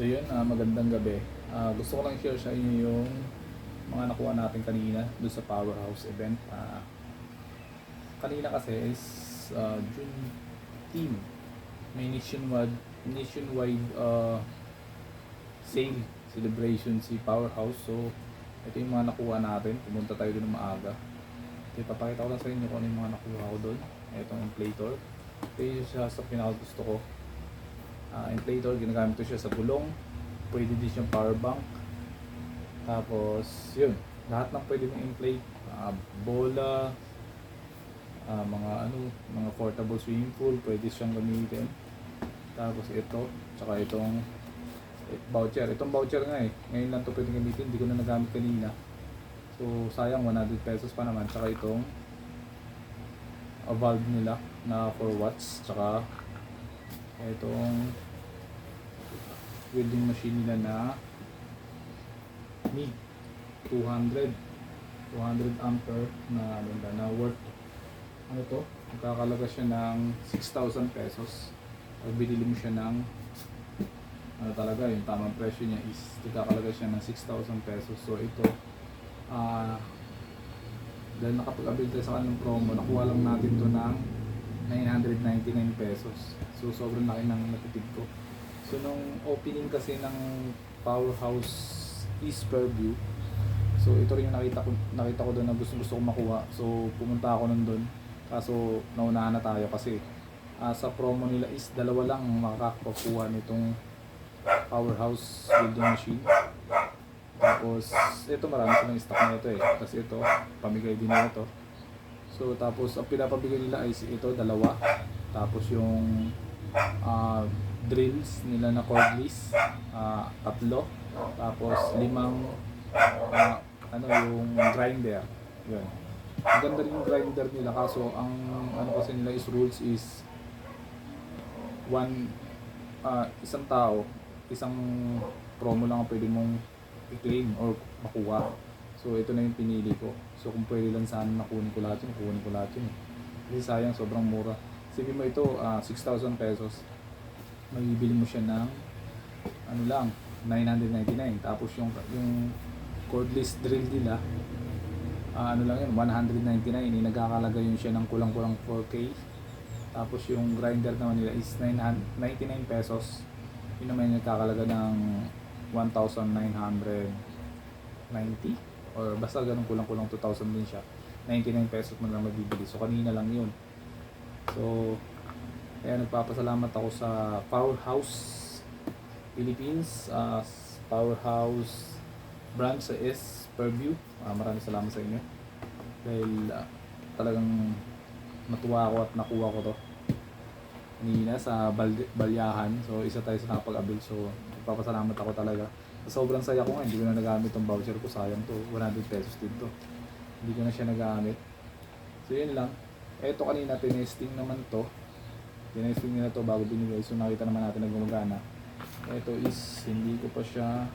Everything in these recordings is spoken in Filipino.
So yun, ah, magandang gabi. Ah, gusto ko lang share sa inyo yung mga nakuha natin kanina doon sa Powerhouse event. Ah, kanina kasi is ah, June team. May nationwide, nationwide ah, sale celebration si Powerhouse. So ito yung mga nakuha natin. Pumunta tayo doon maaga. Okay, papakita ko lang sa inyo kung ano yung mga nakuha ko doon. Itong inflator. Ito yung sa pinakagusto ko. Ah, inflator, ginagamit ko siya sa gulong. Pwede din siyang power bank. Tapos, yun. Lahat ng pwede mong inflate. Ah, bola, ah, mga ano, mga portable swimming pool, pwede siyang gamitin. Tapos ito, tsaka itong eh, voucher. Itong voucher nga eh. Ngayon lang to pwede gamitin. Hindi ko na nagamit kanina. So, sayang 100 pesos pa naman. Tsaka itong a valve nila na 4 watts. Tsaka itong welding machine nila na MIG 200 200 ampere na ano na worth. Ano to? Magkakalaga siya ng 6,000 pesos. Pag binili mo siya ng ano talaga yung tamang presyo niya is magkakalaga siya ng 6,000 pesos. So ito ah dahil nakapag-avail tayo sa kanilang promo nakuha lang natin to ng 999 pesos. So sobrang laki ng natipid ko so nung opening kasi ng Powerhouse East Fairview so ito rin yung nakita ko nakita ko doon na gusto gusto ko makuha. So pumunta ako nun doon. Kaso naunahan na tayo kasi ah, sa promo nila is dalawa lang ang makakakuha nitong Powerhouse building machine. Tapos ito marami silang stock na ito eh. Kasi ito pamigay din nila ito. So tapos ang pinapabigay nila is ito dalawa. Tapos yung ah, drills nila na cordless ah, tatlo. Tapos limang ah, ano yung grinder. Yun. Ang ganda rin yung grinder nila kaso ang ano kasi nila is rules is one ah, isang tao, isang promo lang ang pwede mong i-claim or makuha. So ito na yung pinili ko. So kung pwede lang sana nakunin ko lahat yun, kunin ko lahat yun. Kasi sayang, sobrang mura. Sige mo ito, ah, 6,000 pesos. Magibili mo siya ng ano lang, 999. Tapos yung yung cordless drill nila, ah, ano lang yun, 199. Eh, nagkakalaga yun siya ng kulang-kulang 4K. Tapos yung grinder naman nila is 999 pesos. Yun naman yung nagkakalaga ng 1,990 or basta ganun kulang-kulang 2,000 din siya 99 pesos mo lang mabibili so kanina lang yun so kaya nagpapasalamat ako sa Powerhouse Philippines uh, Powerhouse branch sa S Purview uh, maraming salamat sa inyo dahil ah, talagang natuwa ako at nakuha ko to kanina sa Bal- Balyahan so isa tayo sa nakapag-abil so nagpapasalamat ako talaga sobrang saya ko nga, hindi ko na nagamit tong voucher ko, sayang to, 100 pesos din to. Hindi ko na siya nagamit. So yun lang. Eto kanina, tinesting naman to. Tinesting nila to bago binigay, so nakita naman natin na gumagana. Eto is, hindi ko pa siya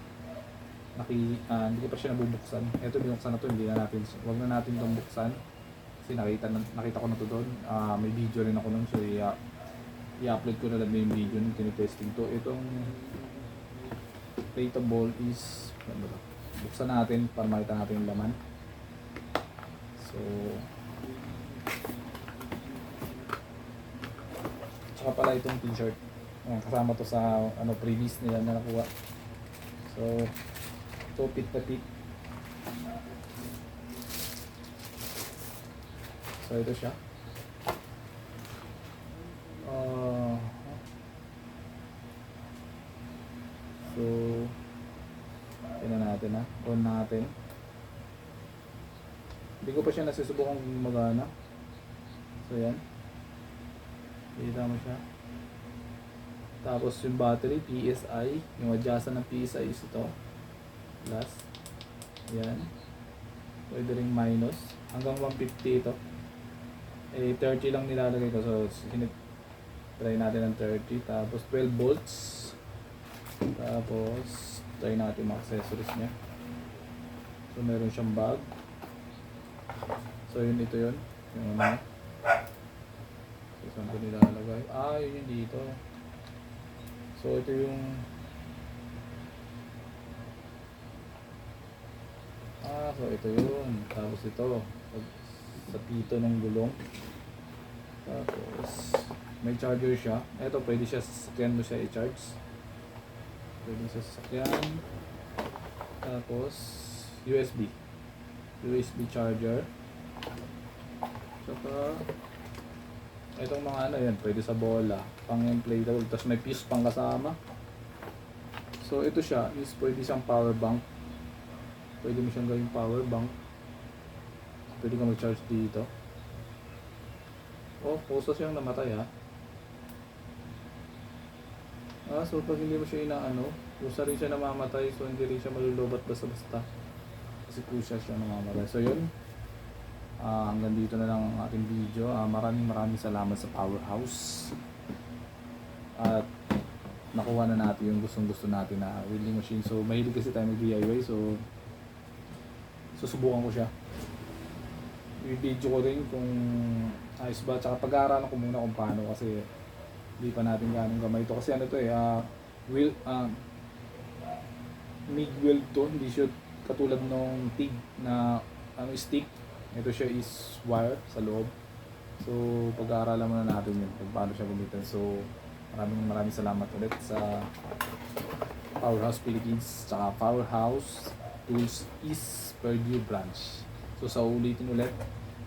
naki, ah, hindi ko pa siya nabubuksan. Eto binuksan na to, hindi na natin, wag na natin itong buksan. Kasi nakita, na, nakita ko na to doon. Ah, may video rin ako nun, so i- i-upload ko na lang yung video nung tinitesting to. Itong platable is ano buksan natin para makita natin yung laman so tsaka pala itong t-shirt Ayan, kasama to sa ano previous nila na nakuha so to pit na pit so ito siya Ah, So, tingnan natin ha. On natin. Hindi ko pa siya nasusubukan gumagana. So, yan. Kita mo siya. Tapos yung battery, PSI. Yung adjustan ng PSI is ito. Plus. Yan. Pwede ring minus. Hanggang 150 ito. Eh, 30 lang nilalagay ko. So, try natin ng 30. Tapos 12 volts. Tapos, try natin mga accessories niya. So, meron siyang bag. So, yun ito yun. Yung ano. Saan ko nilalagay? Ah, yun yung dito. So, ito yung... Ah, so ito yun. Tapos ito. Pag, sa pito ng gulong. Tapos, may charger siya. Ito, pwede siya sasakyan mo siya i-charge. Pwede siya sasakyan. Tapos, USB. USB charger. Tsaka, itong mga ano yan, pwede sa bola. Pang inflatable. Tapos may fuse pang kasama. So, ito siya is pwede siyang power bank. Pwede mo siyang gawing power bank. Pwede ka mag-charge dito. Oh, puso siyang namatay ha. Ah, so pag hindi mo siya inaano, kusa rin siya namamatay so hindi rin siya malulobat basta-basta. Kasi kusa siya namamatay. So yun, ah, hanggang dito na lang ang ating video. Ah, maraming maraming salamat sa Powerhouse. At nakuha na natin yung gustong gusto natin na wheeling machine. So mahilig kasi tayo mag DIY so susubukan ko siya. I-video ko rin kung ayos ba. Tsaka pag-aaralan ko muna kung paano kasi hindi pa natin ganong gamay ito. Kasi ano to eh, ah, wheel, ah, MIG wheel to. Hindi siya katulad nung TIG na ano, stick. Ito siya is wire sa loob. So, pag-aaralan muna natin yun kung paano siya gamitin. So, maraming maraming salamat ulit sa Powerhouse Philippines tsaka Powerhouse Tools East Purdue Branch. So sa ulitin ulit.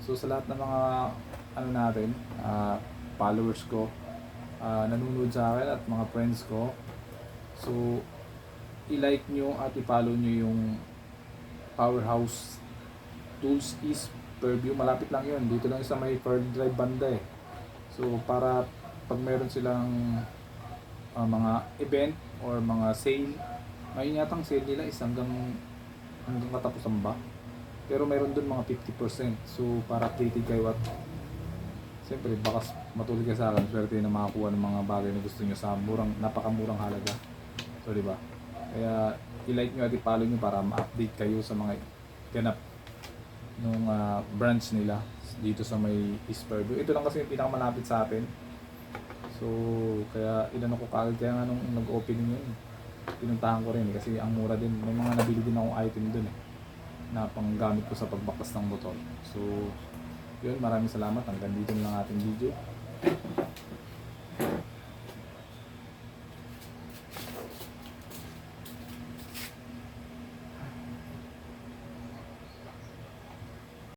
So sa lahat ng mga ano natin, ah, followers ko, ah, nanonood sa akin at mga friends ko. So i-like nyo at i-follow nyo yung Powerhouse Tools East Purview. Malapit lang yun. Dito lang sa may Pearl Drive banda eh. So para pag meron silang ah, mga event or mga sale, ngayon yata ang sale nila is hanggang hanggang katapusan ba? Pero meron dun mga 50%. So para updated kayo at Siyempre, baka matulog ka sa akin, swerte na makakuha ng mga bagay na gusto nyo sa murang, napakamurang halaga. So, di ba? Kaya, i-like nyo at i-follow nyo para ma-update kayo sa mga ganap nung ah, branch nila dito sa may East Purdue. Ito lang kasi yung pinakamalapit sa atin. So, kaya inano ko kagad kaya nga nung nag-opening yun. Pinuntahan ko rin eh, kasi ang mura din. May mga nabili din akong item dun eh na panggamit ko sa pagbakas ng motor. So, yun, maraming salamat. Hanggang dito na lang ating video.